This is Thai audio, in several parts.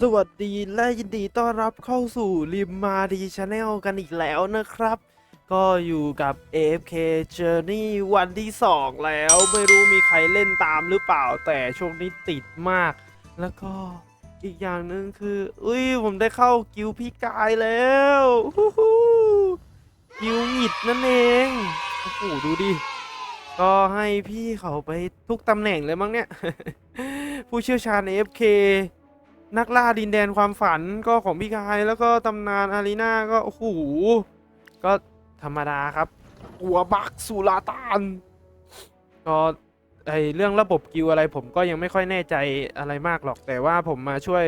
สวัสดีและยินดีต้อนรับเข้าสู่ริมมาดีชาแนลกันอีกแล้วนะครับ ก็อยู่กับ AFK Journey วันที่ 2 แล้วไม่รู้มีใครเล่นตามหรือเปล่าแต่ช่วงนี้ติดมาก แล้วก็อีกอย่างหนึ่งคือ อุ้ยผมได้เข้ากิวพี่กายแล้วฮู้ฮู้กิวหงิดนั่นเองโอ้โหดูดิ ก็ให้พี่เขาไปทุกตำแหน่งเลยมั้งเนี่ย ผู้เชี่ยวชาญ AFK นักล่าดินแดนความฝันก็ของพี่กายแล้วก็ตำนานอารีนาก็โอ้โหก็ธรรมดาครับหัวบักสุลาตานก็ไอเรื่องระบบกิวอะไรผมก็ยังไม่ค่อยแน่ใจอะไรมากหรอกแต่ว่าผมมาช่วย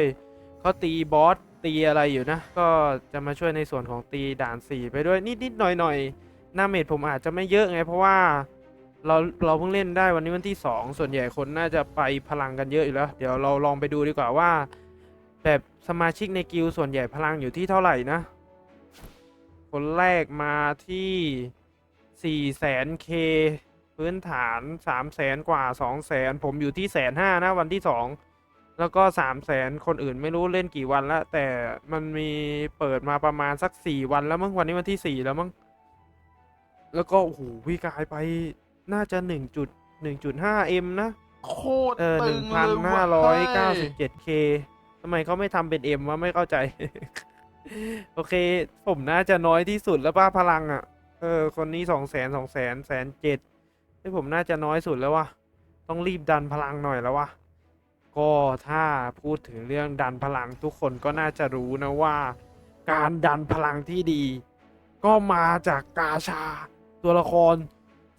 เขาตีบอสตีอะไรอยู่นะ ก็จะมาช่วยในส่วนของตีด่านสี่ไปด้วยนิดนิดๆหน่อยหน่อยๆหน้าเมจผมอาจจะไม่เยอะไง เพราะว่าเราเราเพิ่งเล่นได้วันนี้วันที่ 2 ส่วนใหญ่คนน่าจะไปพลังกันเยอะอยู่แล้ว เดี๋ยวเราลองไปดูดีกว่าว่า แบบสมาชิกในกิลด์ส่วนใหญ่พลังอยู่ที่เท่าไหร่นะ คนแรกมาที่4 0 0 0 0 0 k พื้นฐาน 3 0 0แสนกว่า 2 0 0แสนผมอยู่ที่แสนห้านะวันที่ 2 แล้วก็ 3 0 0แสนคนอื่นไม่รู้เล่นกี่วันแล้วแต่มันมีเปิดมาประมาณสัก 4 วันแล้วมั้งวันนี้วันที่ 4 แล้วมั้งแล้วก็โอ้โหพี่กายไปน่าจะ 1.1.5 m นะ โคตรเออหตึนึ่งงเลพันยห้าว่ะร้อยฮ้เก้าสิบเจ็ดเคทำไมเขาไม่ทำเป็นเอ็มวะไม่เข้าใจ โอเค ผมน่าจะน้อยที่สุดแล้วป้าพลังอะ เออ คนนี้สองแสนสองแสนแสนเจ็ดที่ผมน่าจะน้อยสุดแล้ววะต้องรีบดันพลังหน่อยแล้ววะก็ถ้าพูดถึงเรื่องดันพลังทุกคนก็น่าจะรู้นะว่า การดันพลังที่ดี ก็มาจากกาชา ตัวละคร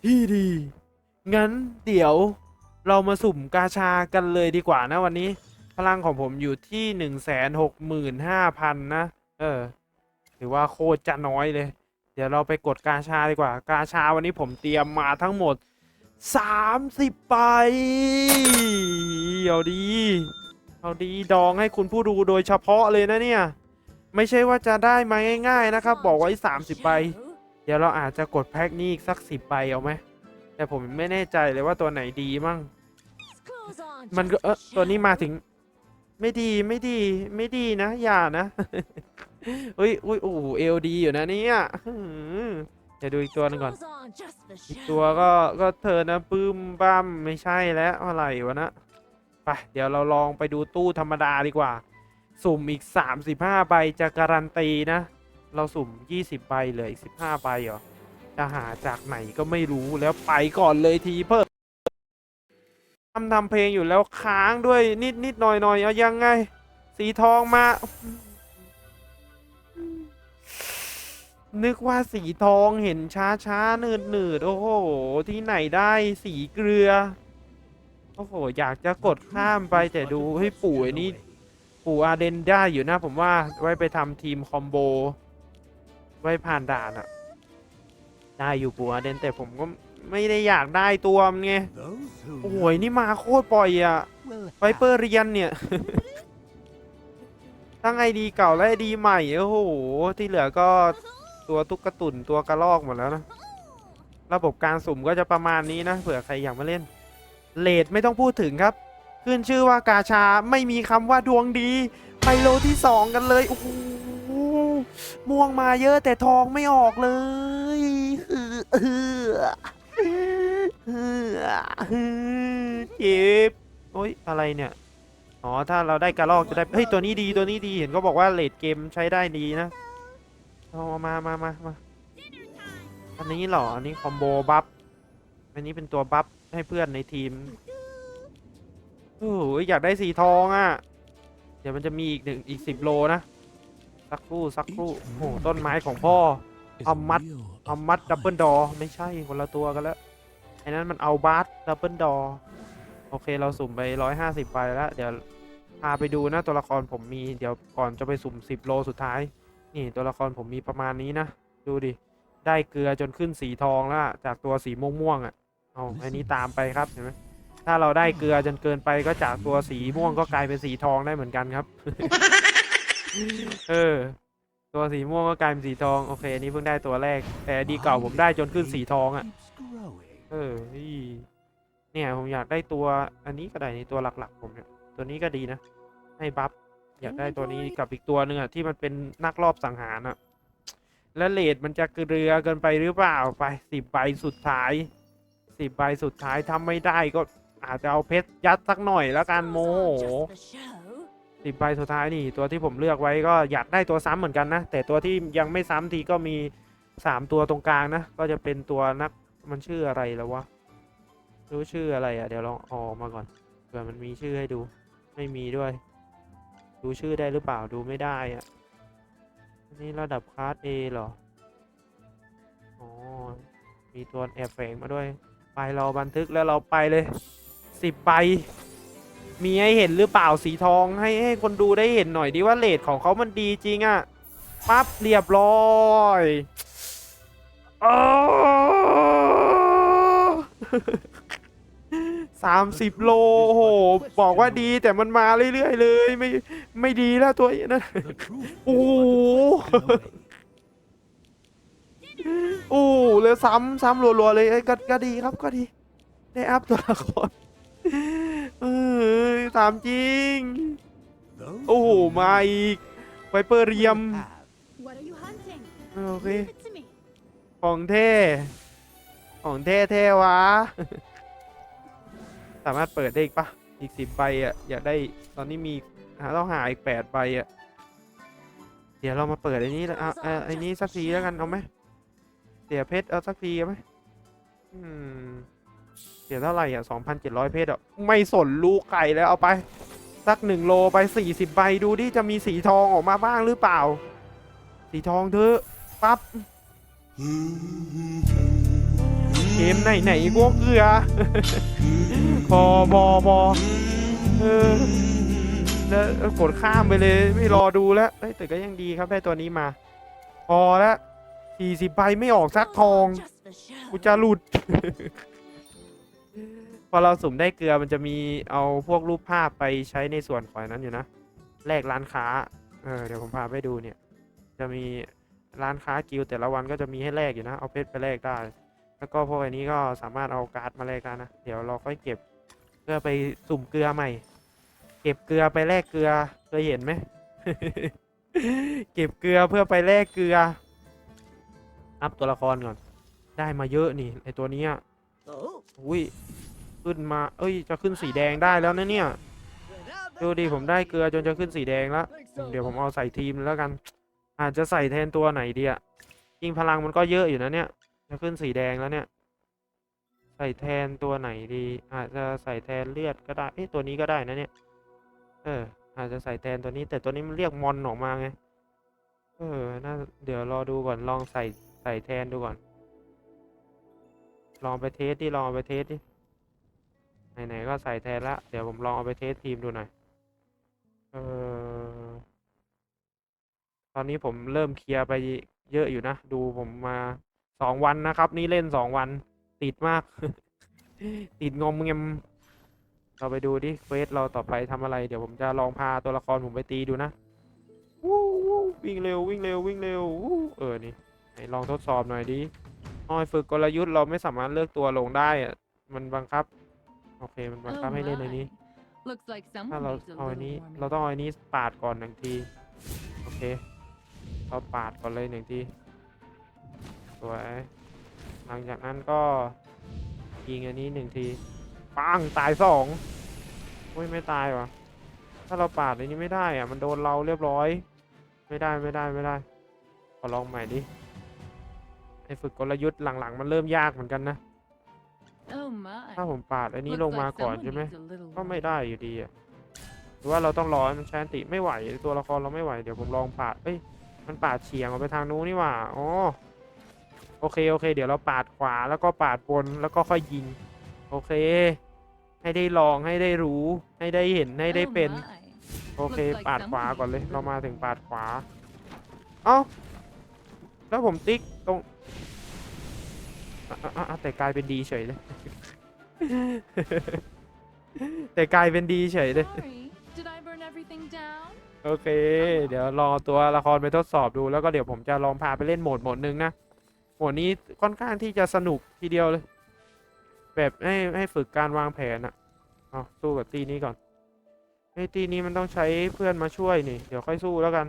ที่ดี งั้นเดี๋ยวเรามาสุ่มกาชากันเลยดีกว่านะวันนี้ พลังของผมอยู่ที่หนึ่งแสนหกหมื่นห้าพันนะ เออถือว่าโคตรจะน้อยเลย เดี๋ยวเราไปกดกาชาดีกว่า กาชาวันนี้ผมเตรียมมาทั้งหมดสามสิบใบเอาดี เอาดีดองให้คุณผู้ดูโดยเฉพาะเลยนะเนี่ย ไม่ใช่ว่าจะได้มาง่าย ๆ นะครับ บอกไว้สามสิบใบ เดี๋ยวเราอาจจะกดแพ็คนี้อีกสักสิบใบเอาไหม แต่ผมไม่แน่ใจเลยว่าตัวไหนดีมั่ง มันก็เออตัวนี้มาถึง ไม่ดีไม่ดีไม่ดีนะ อย่านะอุ้ยอุ้ยโอ้เอลดีอยู่นะเนี่ยเดี๋ยวดูอีกตัวนึงก่อน อีกตัวก็ก็เธอนะปื้มบ้ามไม่ใช่แล้วอะไรวะนะไปเดี๋ยวเราลองไปดูตู้ธรรมดาดีกว่า สุ่มอีก 35 ใบจะการันตีนะ เราสุ่ม 20 ใบเหลืออีก 15 ใบเหรอจะหาจากไหนก็ไม่รู้แล้วไปก่อนเลยทีเพิ่ม ทำทำเพลงอยู่แล้วค้างด้วยนิดนิดหน่อยหน่อยเอายังไง สีทองมา นึกว่าสีทองเห็นช้าช้าๆหนืดหนืดโอ้โห ที่ไหนได้สีเกลือ โอ้โห อยากจะกดข้ามไปแต่ดูให้ยปู่อ้นี่ปู่อาเดนได้อยู่นะผมว่าไว้ไปทำทีมคอมโบ ไว้ผ่านด่านอะได้อยู่ปู่อาเดนแต่ผมก็ ไม่ได้อยากได้ตัวมันไงโอ้โหนี่มาโคตรปล่อยอะไวเปอร์เรียนเนี่ยทั้งไอดีเก่าและไอดีใหม่โอ้โหที่เหลือก็ตัวตุ๊กตาตุ่นตัวกระลอกหมดแล้วนะระบบการสุ่มก็จะประมาณนี้นะเผื่อใครอยากมาเล่นเลดไม่ต้องพูดถึงครับ ขึ้นชื่อว่ากาชาไม่มีคำว่าดวงดีไปโลที่สองกันเลยโอ้โหม่วงมาเยอะแต่ทองไม่ออกเลยเออ เออเออเจ็บโอ้ยอะไรเนี่ย อ๋อ ถ้าเราได้กระลอกจะได้ เฮ้ย ตัวนี้ดี ตัวนี้ดี เห็นก็บอกว่าเลดเกมใช้ได้ดีนะ เอามามามามาอันนี้เหรอ อันนี้คอมโบบัฟ อันนี้เป็นตัวบัฟให้เพื่อนในทีมโอ้โหอยากได้สีทองอะ เดี๋ยวมันจะมีอีกหนึ่งอีกสิบโลนะ สักครู่สักครู่โอ้โหต้นไม้ของพ่อ เอามัด เอามัดดับเบิลดอ ไม่ใช่คนละตัวกันแล้ว อ้นั้นมันเอาบาร์ดับเบิลดอโอเคเราสุ่มไปร้อยห้าสิบไปแล้ว เดี๋ยวพาไปดูนะตัวละครผมมีเดี๋ยวก่อนจะไปสุ่มสิบโลสุดท้าย นี่ตัวละครผมมีประมาณนี้นะ ดูดิ ได้เกลือจนขึ้นสีทองแล้วจากตัวสีม่วงๆอะเอาอันนี้ตามไปครับเห็นไหมถ้าเราได้เกลือจนเกินไปก็จากตัวสีม่วงก็กลายเป็นสีทองได้เหมือนกันครับ เออ ตัวสีม่วงก็กลายเป็นสีทองโอเคอันนี่เพิ่งได้ตัวแรก แต่ดีเก่าผมได้จนขึ้นสีทองอะ เออนี่เนี่ยผมอยากได้ตัวอันนี้ก็ได้นี่ตัวหลักๆ ผมเนี่ยตัวนี้ก็ดีนะ ให้บัฟอยากได้ตัวนี้กับอีกตัวหนึ่งอะที่มันเป็นนักรอบสังหารอะแล้วเลดมันจะเกลือเกินไปหรือเปล่าไปสิบใบสุดท้ายสิบใบสุดท้ายทำไม่ได้ก็อาจจะเอาเพชรยัดสักหน่อยแล้วกันโมโหสิบใบสุดท้ายนี่ ตัวที่ผมเลือกไว้ก็อยากได้ตัวซ้ำเหมือนกันนะ แต่ตัวที่ยังไม่ซ้ำทีก็มีสามตัวตรงกลางนะ ก็จะเป็นตัวนัก มันชื่ออะไรแล้ววะรู้ชื่ออะไรอะ เดี๋ยวลองออกมาก่อนเผื่อมันมีชื่อให้ดูไม่มีด้วย ดูชื่อได้หรือเปล่าดูไม่ได้อะนนี้ระดับคลาส A เหรออ๋อมีตัวแอบแฝงมาด้วย ไปเราบันทึกแล้วเราไปเลยสิบใบมีให้เห็นหรือเปล่าสีทองให้ให้คนดูได้เห็นหน่อยดิว่าเลทของเขามันดีจริงอะ่ะปั๊บเรียบร้อย สามสิบโลโอ้โหบอกว่าดีแต่มันมาเรื่อยๆเลย ไม่ไม่ดีแล้วตัวนั้นโอ้โหโอ้โหเลยซ้ำซ้ำรัวๆเลยเอ้ยก็ก็ดีครับก็ดี ได้อัพตัวละครเออถามจริง โอ้โหมาอีกไวเปอร์เรียม What are you hunting? โอเค Leave it to me. ของเท่ ของเท่เท่วะ สามารถเปิดได้อีกปะอีกสิบใบอะ อยากได้ตอนนี้มีหาต้องหาอีกแปดใบอะ เดี๋ยวเรามาเปิดไอ้นี้และอะอะไอ้นี้สักทีแล้วกันเอาไหมเสียเพชรเอาสักทีเอาไหมอืมเสียเท่าไหร่อะสองพันเจ็ดร้อยเพชรอะ ไม่สนลูกไก่แล้วเอาไป สักหนึ่งโลไปสี่สิบใบดูดิจะมีสีทองออกมาบ้างหรือเปล่า สีทองเถอะปั๊บ เกมไหนไหนๆพวกเกลือพอพอพอเออแล้วกดข้ามไปเลย ไม่รอดูแล้วแต่ก็ยังดีครับได้ตัวนี้มา พอแล้วสี่สิบใบไม่ออกสักทอง กูจะหลุด พอเราสุ่มได้เกลือมันจะมีเอาพวกรูปภาพไปใช้ในส่วนของอันนั้นอยู่นะแลกร้านค้า เออเดี๋ยวผมพาไปดูเนี่ย จะมีร้านค้ากิลด์แต่ละวันก็จะมีให้แลกอยู่นะ เอาเพชรไปแลกได้ แล้วก็พวกอันนี้ก็สามารถเอาการ์ดมาแลกได้นะ เดี๋ยวเราค่อยเก็บเพื่อไปสุ่มเกลือใหม่ เก็บเกลือไปแลกเกลือเคยเห็นไหม เก็บเกลือเพื่อไปแลกเกลือ อัพตัวละครก่อน ได้มาเยอะนี่ไอตัวนี้อุ้ยขึ้นมา เอ้ย จะขึ้นสีแดงได้แล้วนะเนี่ย ดูดิผมได้เกลือจนจะขึ้นสีแดงแล้ว เดี๋ยวผมเอาใส่ทีมแล้วกัน อาจจะใส่แทนตัวไหนดีอะจริงพลังมันก็เยอะอยู่นะเนี่ย จะขึ้นสีแดงแล้วเนี่ย ใส่แทนตัวไหนดี อาจจะใส่แทนเลือดก็ได้เอ้ยตัวนี้ก็ได้นะเนี่ย เออ อาจจะใส่แทนตัวนี้ แต่ตัวนี้มันเรียกมอนออกมาไง เออน่าเดี๋ยวรอดูก่อนลองใส่ใส่แทนดูก่อน ลองไปเทสดิลองไปเทสดิไหนๆก็ใส่แทนละเดี๋ยวผมลองเอาไปเทสทีมดูหน่อยเออตอนนี้ผมเริ่มเคลียร์ไปเยอะอยู่นะ ดูผมมา สองวันนะครับ นี่เล่นสองวัน ติดมาก ติดงอมเงมเราไปดูดิเควสเราต่อไปทำอะไร เดี๋ยวผมจะลองพาตัวละครผมไปตีดูนะวู้วู้วิ่งเร็ววิ่งเร็ววิ่งเร็ววู้เออนี่ไหนลองทดสอบหน่อยดิออยฝึกกลยุทธ์เราไม่สามารถเลือกตัวลงได้อะมันบังคับ โอเคมันบังคับ Oh ให้เล่นในนี้ my. Looks like ถ้า someone เรา needs a เอาอัน little นี้ warming เราต้องเอาอันนี้ปาดก่อนหนึ่งที โอเค เราปาดก่อนเลยหนึ่งที สวย หลังจากนั้นก็ยิงอันนี้หนึ่งที ปังตายสองโอ้ยไม่ตายวะถ้าเราปาดอันนี้ไม่ได้อะมันโดนเราเรียบร้อย ไม่ได้ไม่ได้ไม่ได้ ขอลองใหม่ดิไอ้ฝึกกลยุทธ์หลังๆ มันเริ่มยากเหมือนกันนะ Oh my. ถ้าผมปาดอันนี้ Looks ลงมา like ก่อน someone ใช่ไหม needs a little ก็ไม่ warming. ได้อยู่ดีอะหรือว่าเราต้องรอให้มันใช้อันติไม่ไหวตัวละครเราไม่ไหว เดี๋ยวผมลองปาด เอ้ย มันปาดเฉียงออกไปทางนู้นนี่หว่า อ๋อ โอเคโอเค เดี๋ยวเราปาดขวาแล้วก็ปาดบนแล้วก็ค่อยยิง โอเค ให้ได้ลองให้ได้รู้ ให้ได้เห็นให้ได้ Oh เป็น my. โอเค Looks like ปาดขวา someone ก่อนเลย needs a เรามา little ถึงปาดขวา เอ้า แล้วผมติ๊กตรงอะอะอะแต่กลายเป็นดีเฉยเลย แต่กลายเป็นดีเฉยเลย Sorry. Did I burn everything down? โอเค เดี๋ยวรอตัวละครไปทดสอบดูแล้วก็เดี๋ยวผมจะลองพาไปเล่นโหมดโหมดหนึ่งนะโหมดนี้ค่อนข้างที่จะสนุกทีเดียวเลย แบบให้ให้ฝึกการวางแผนอะเอาสู้กับตีนี้ก่อนไอ้ตีนี้มันต้องใช้เพื่อนมาช่วยนี่ เดี๋ยวค่อยสู้แล้วกัน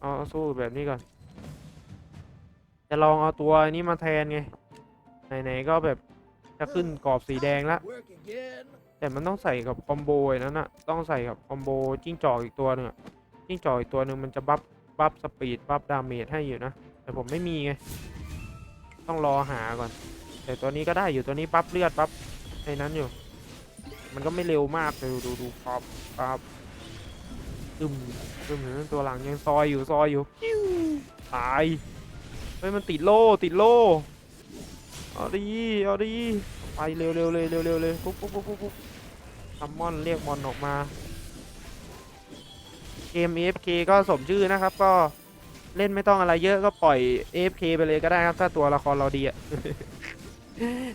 เอาเอสู้แบบนี้ก่อน จะลองเอาตัวนี้มาแทนไง ไหนๆก็แบบจะขึ้นกรอบสีแดงละแต่มันต้องใส่กับคอมโบนั้นอะต้องใส่กับคอมโบจิ้งจอกอีกตัวหนึ่งจิ้งจอกอีกตัวหนึ่งมันจะบัฟบัฟสปีดบัฟดาเมจให้อยู่นะ แต่ผมไม่มีไง ต้องรอหาก่อน แต่ตัวนี้ก็ได้อยู่ตัวนี้บัฟเลือดบัฟไอ้นั้นอยู่ มันก็ไม่เร็วมากเลยดูดูปับปับตึมตึมเห็นไหมตัวหลังยังซอยอยู่ซอยอยู่ตายเฮ้ยมันติดโล่ติดโล่เอาดีเอาดีไปเร็วเร็วเลยเร็วเร็วเลยปุ๊บปุ๊บปุ๊บปุ๊บปุ๊บซัมมอนเรียกมอนออกมาเกม AFK ก็สมชื่อนะครับก็ เล่นไม่ต้องอะไรเยอะก็ปล่อย AFK ไปเลยก็ได้ครับ ถ้าตัวละครเราดีอะ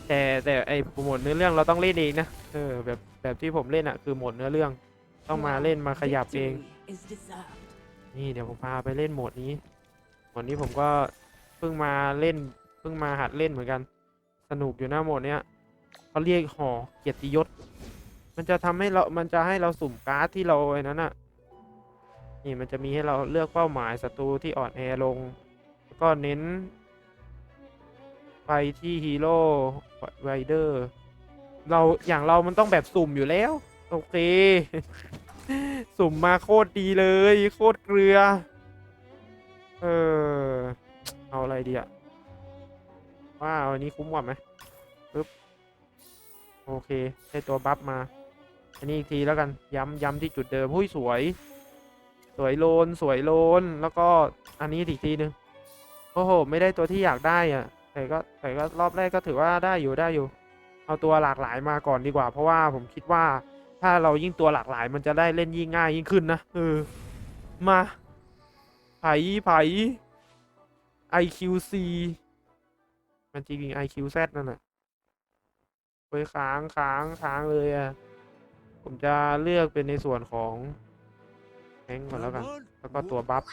แต่แต่ไอ้โหมดเนื้อเรื่องเราต้องเล่นเองนะเออแบบแบบที่ผมเล่นอะคือโหมดเนื้อเรื่อง ต้องมาเล่นมาขยับเอง นี่เดี๋ยวผมพาไปเล่นโหมดนี้โหมดนี้ผมก็เพิ่งมาเล่นเพิ่งมาหัดเล่นเหมือนกัน สนุกอยู่นะโหมดเนี้ยเขาเรียกห่อเกียรติยศ มันจะทำให้เรา มันจะให้เราสุ่มการ์ดที่เราไอ้นั้นอะ นี่มันจะมีให้เราเลือกเป้าหมายศัตรูที่อ่อนแอลงแล้วก็เน้น ไปที่ฮีโร่ไรเดอร์เราอย่างเรามันต้องแบบสุ่มอยู่แล้ว โอเค สุ่มมาโคตรดีเลย โคตรเกลือ เออ เอาอะไรดีอะว่าเอาอันนี้คุ้มกว่าไหมปึ๊บโอเค ได้ตัวบัฟมา อันนี้อีกทีแล้วกัน ย้ำย้ำที่จุดเดิมหุ้ยสวย สวยโลนสวยโลนแล้วก็อันนี้อีกทีหนึงโอ้โห ไม่ได้ตัวที่อยากได้อะแต่ก็แต่ก็รอบแรกก็ถือว่าได้อยู่ได้อยู่ เอาตัวหลากหลายมาก่อนดีกว่า เพราะว่าผมคิดว่าถ้าเรายิ่งตัวหลากหลายมันจะได้เล่นยิ่งง่ายยิ่งขึ้นนะเออมาไผ่ไผ่ IQC มันจริง IQZ นั่นแหละไปค้างค้างค้างเลยอะผมจะเลือกเป็นในส่วนของ ทงก่อนแล้วกัน แล้วก็ตัวบัฟ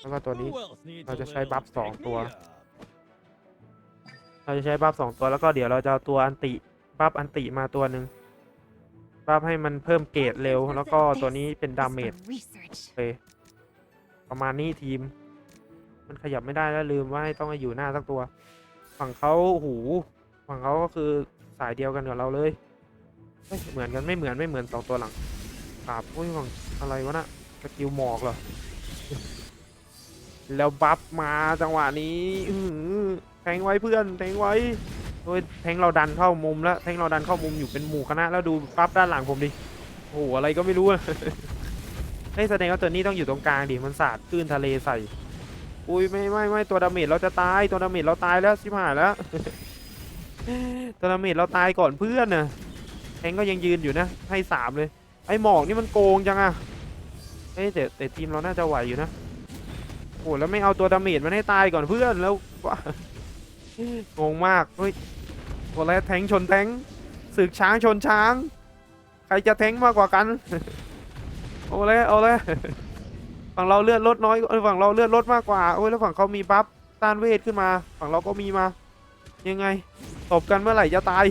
แล้วก็ตัวนี้ Who else needs เรา a จะใช้ little บัฟสอง pick ตัว me up? เราจะใช้บัฟสองตัวแล้วก็เดี๋ยวเราจะเอาตัวอันติ บัฟอันติมาตัวหนึ่งบัฟให้มันเพิ่มเกรดเร็ว แล้วก็ตัวนี้เป็นดาเมจ Research. โอเคประมาณนี้ทีม มันขยับไม่ได้แล้วลืมว่าให้ต้องมาอยู่หน้าสักตัว ฝั่งเขาหูฝั่งเขาก็คือสายเดียวกันกับเราเลยเฮ้ยเหมือนกันไม่เหมือนไม่เหมือนสองตัวหลังครับอุ้ยฝั่งอะไรวะน่ะ สกิลหมอกเหรอ แล้วบัฟมาจังหวะนี้อืแทงไว้เพื่อนแทงไว้โอ้ยแทงเราดันเข้ามุมแล้วแทงเราดันเข้ามุมอยู่เป็นหมู่คณะแล้วดูบัฟด้านหลังผมดิโอ้โหอะไรก็ไม่รู้อะเฮ้แสดงว่าตัวนี้ต้องอยู่ตรงกลางดิมันสาดคลื่นทะเลใส่ อุ้ยไม่ไม่ไม่ตัวดาเมจเราจะตายตัวดาเมจเราตายแล้วชิบหายแล้วตัวดาเมจเราตายก่อนเพื่อนน่ะแทงก็ยังยืนอยู่นะให้สามเลย ไอ้หมอกนี่มันโกงจังอะ เฮ้ยแต่แต่ทีมเราน่าจะไหวอยู่นะโอ้แล้วไม่เอาตัวดาเมจมันให้ตายก่อนเพื่อนแล้วว้างงมากเฮ้ยโอ้แล้วแทงชนแทงศึกช้างชนช้าง ใครจะแทงมากกว่ากัน โอ้เลยเอาเลยฝั่งเราเลือดลดน้อยเอ้ยฝั่งเราเลือดลดมากกว่าโอ้ยแล้วฝั่งเขามีบัฟต้านเวทขึ้นมา ฝั่งเราก็มีมา ยังไงตบกันเมื่อไหร่จะตาย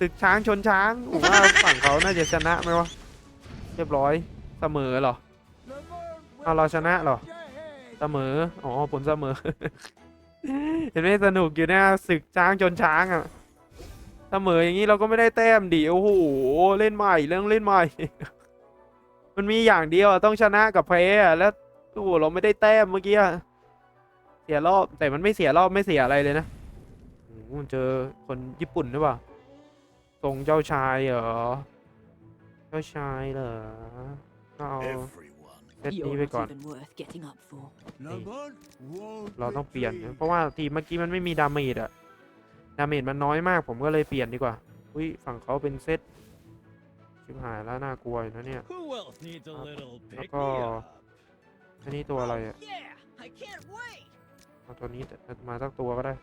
ศึกช้างชนช้างผมว่าฝั่งเขาน่าจะชนะไหมวะ เรียบร้อยเสมอเหรอเอาเราชนะเหรอเสมออ๋อผลเสมอ เห็นไหมสนุกอยู่นะศึกช้างชนช้างอะเสมออย่างนี้เราก็ไม่ได้แต้มดิโอ้โหเล่นใหม่เรื่องเล่นใหม่ มันมีอย่างเดียวต้องชนะกับแพ้แล้วโอ้โหเราไม่ได้แต้มเมื่อกี้เสียรอบแต่มันไม่เสียรอบไม่เสียอะไรเลยนะโอ้เจอคนญี่ปุ่นหรือเปล่าทรงเจ้าชายเหรอ เจ้าชายเหรอก็เอา Everyone. เซตนี้ไปก่อน even worth getting up for. Lamont won't เราต้อง let เปลี่ยน me. นะเพราะว่าทีมเมื่อกี้มันไม่มีดาเมจอะดาเมจมันน้อยมากผมก็เลยเปลี่ยนดีกว่า อุ้ยฝั่งเขาเป็นเซตชิบหายแล้วน่ากลัวอยู่นะเนี่ย Who else needs a little pick me Ako. up? อันนี้ตัวอะไรอะ Yeah, I can't wait. เอาตัวนี้มาสักตัวก็ได้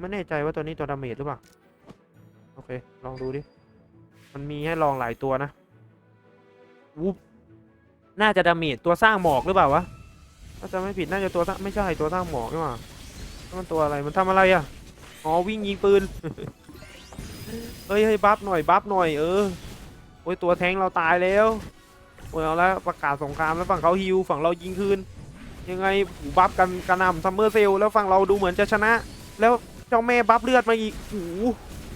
ไม่แน่ใจว่าตัวนี้ตัวดาเมจหรือเปล่า โอเค ลองดูดิ มันมีให้ลองหลายตัวนะ วุบน่าจะดาเมจตัวสร้างหมอกหรือเปล่าวะถ้าจะไม่ผิดน่าจะตัวสร้างไม่ใช่ตัวสร้างหมอกนี่หว่ามันตัวอะไรมันทำอะไรอะอ๋อวิ่งยิงปืนเฮ้ยเฮ้ยบัฟหน่อยบัฟหน่อยเออโอ้ยตัวแทงเราตายแล้วโอ้ยเอาแล้วประกาศสงครามแล้วฝั่งเขาฮิวฝั่งเรายิงคืนยังไงบัฟกันกระนำซัมเมอร์เซลแล้วฝั่งเราดูเหมือนจะชนะ แล้วเจ้าแม่บัฟเลือดมาอีกโอ้โห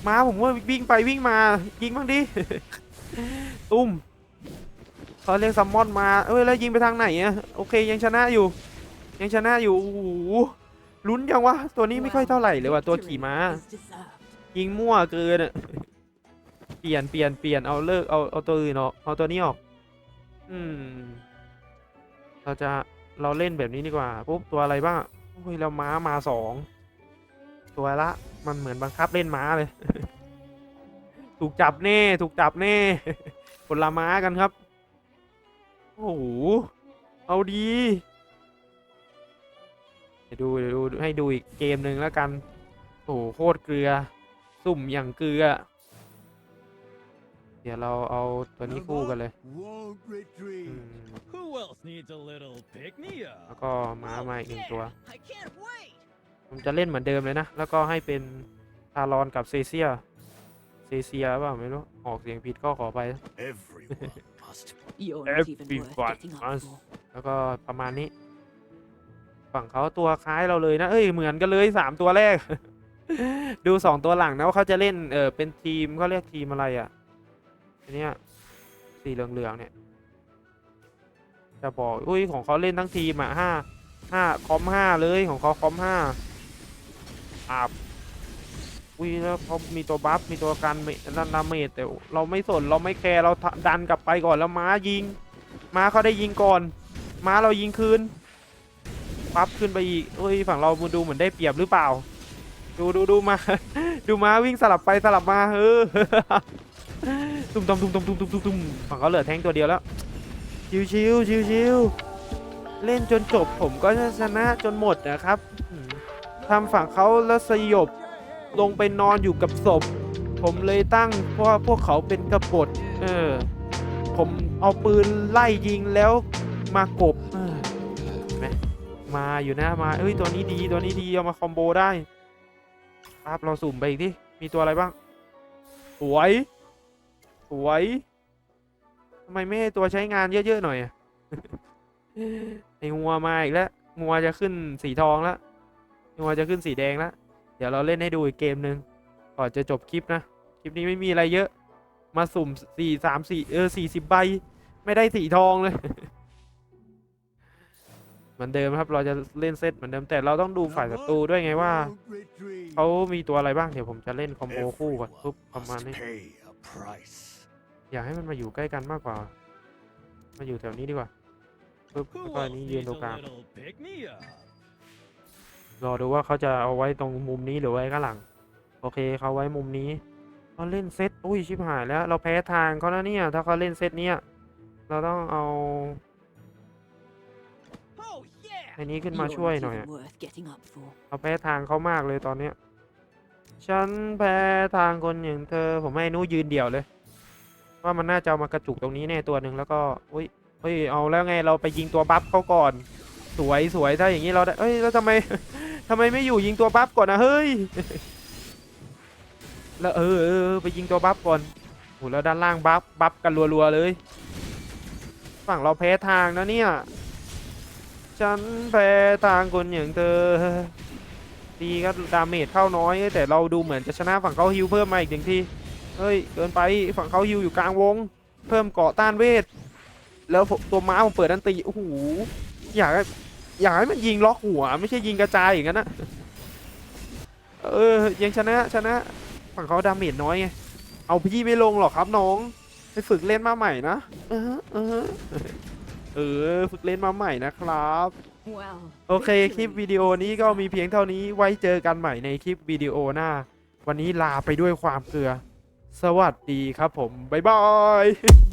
ม้าผมว่าวิ่งไปวิ่งมายิงบ้างดิตุ้ม เขาเรียกซัมมอนมา เอ้ยแล้วยิงไปทางไหนอะโอเคยังชนะอยู่ ยังชนะอยู่โอ้โหลุ้นยังวะตัวนี้ไม่ค่อยเท่าไหร่เลยว่ะตัวขี่ม้า ยิงมั่วเกินอะเปลี่ยนเปลี่ยนเปลี่ยนเอาเลิกเอาเอาตัวอื่นออกเอาตัวนี้ออก อืม เราจะเราเล่นแบบนี้ดีกว่าปุ๊บตัวอะไรบ้างโอ้ยเราม้ามาสองตัวละมันเหมือนบังคับเล่นม้าเลย ถูกจับแน่ ถูกจับแน่คนละม้ากันครับ โอ้โห เอาดีเดี๋ยวดูเดี๋ยวดูให้ดูอีกเกมหนึ่งแล้วกัน โอ้โหโคตรเกลือ สุ่มอย่างเกลือ เดี๋ยวเราเอาตัวนี้คู่กันเลย Won't อื retreat. ม Who else needs a little pick me แล้ว up? ก็ม้ามาอีกหนึ่งตัว I can't wait. ผมจะเล่นเหมือนเดิมเลยนะ แล้วก็ให้เป็นทารอนกับเซเซีย เซเซียเปล่าไม่รู้ ออกเสียงผิดก็ขอไป Everyone must. You're not even Everyone worth getting up must. for. แล้วก็ประมาณนี้ ฝั่งเขาตัวคล้ายเราเลยนะ เอ้ย เหมือนกันเลยสามตัวแรก ดูสองตัวหลังนะว่าเขาจะเล่น เออเป็นทีมเขาเรียกทีมอะไรอะอันเนี้ยสีเหลืองๆเนี่ย จะบอก อุ้ยของเขาเล่นทั้งทีมอะห้าห้าคอมห้าเลยของเขาคอมห้าอาบ อุ้ยแล้วเขามีตัวบัฟมีตัวการดันดาเมจแต่เราไม่สนเราไม่แคร์เราดันกลับไปก่อนแล้วม้ายิง ม้าเขาได้ยิงก่อน ม้าเรายิงคืนปั๊บขึ้นไปอีกเอ้ยฝั่งเราดูเหมือนได้เปรียบหรือเปล่า ดูดูดูมา ดูม้าวิ่งสลับไปสลับมาเออตุ้มตุ้มตุ้มตุ้มตุ้มตุ้มตุ้มฝั่งเขาเหลือแทงตัวเดียวแล้วชิวชิวชิวชิวเล่นจนจบผมก็ชนะจนหมดนะครับทำฝั่งเขาแล้วสยบ ลงไปนอนอยู่กับศพ ผมเลยตั้งเพราะว่าพวกเขาเป็นกบฏเออ ผมเอาปืนไล่ยิงแล้วมากบเออเห็นไหมมาอยู่นะมาเอ้ยตัวนี้ดีตัวนี้ดีเอามาคอมโบได้ครับเราสุ่มไปอีกดิมีตัวอะไรบ้างสวยสวยทำไมไม่ให้ตัวใช้งานเยอะๆหน่อยไองัวมาอีกแล้วงัวจะขึ้นสีทองแล้วงัวจะขึ้นสีแดงแล้ว เดี๋ยวเราเล่นให้ดูอีกเกมหนึ่งก่อนจะจบคลิปนะ คลิปนี้ไม่มีอะไรเยอะ มาสุ่มสี่สามสี่เออสี่สิบใบ ไม่ได้สีทองเลย เหมือนเดิมครับเราจะเล่นเซตเหมือนเดิมแต่เราต้องดูฝ่ายศัตรูด้วยไงว่า Won't retreat. เขามีตัวอะไรบ้างเดี๋ยวผมจะเล่นคอมโบคู่ก่อน Everyone ปุ๊บประมาณ must นี้ pay a price. อยากให้มันมาอยู่ใกล้กันมากกว่า มาอยู่แถวนี้ดีกว่าปุ๊บแล้ว Who ก็อัน else นี้ยืน needs ตรง a กลาง รอดูว่าเขาจะเอาไว้ตรงมุมนี้หรือไว้ข้างหลัง โอเคเขาไว้มุมนี้เขาเล่นเซตอุ้ยชิบหายแล้ว เราแพ้ทางเขาแล้วเนี่ย ถ้าเขาเล่นเซตเนี้ยเราต้องเอาไอ้นี้ขึ้นมาช่วยหน่อย even อะ worth getting up for. เราแพ้ทางเขามากเลยตอนเนี้ยฉันแพ้ทางคนอย่างเธอ ผมให้นู้ยืนเดี่ยวเลย ว่ามันน่าจะามากระจุกตรงนี้แน่ตัวหนึ่งแล้วก็อุ้ยเฮ้ยเอาแล้วไงเราไปยิงตัวบัฟเขาก่อน สวยสวยถ้าอย่างนี้เราได้เอ้ยแล้วทำไม ทำไมไม่อยู่ยิงตัวบัฟก่อนนะเฮ้ย แล้วเออเออไปยิงตัวบัฟก่อนโหแล้วด้านล่างบัฟบัฟกันรัวๆเลย ฝั่งเราแพ้ทางนะเนี่ย ฉันแพ้ทางคนอย่างเธอดีก็ดาเมจเข้าน้อย แต่เราดูเหมือนจะชนะฝั่งเขาฮิวเพิ่มมาอีกหนึ่งที เฮ้ยเกินไปฝั่งเขาฮิวอยู่กลางวง เพิ่มเกาะต้านเวท แล้วตัวม้าผมเปิดอันตีโอ้โหอยาก อยากให้มันยิงล็อกหัว ไม่ใช่ยิงกระจายอย่างนั้นนะเออยังชนะชนะฝั่งเขาดาเมจน้อยไงเอาพี่ไม่ลงหรอกครับน้องไปฝึกเล่นมาใหม่นะเออเออเออฝึกเล่นมาใหม่นะครับ Well. โอเคคลิปวิดีโอนี้ก็มีเพียงเท่านี้ไว้เจอกันใหม่ในคลิปวิดีโอหน้า วันนี้ลาไปด้วยความเกลือ สวัสดีครับผม บ๊ายบาย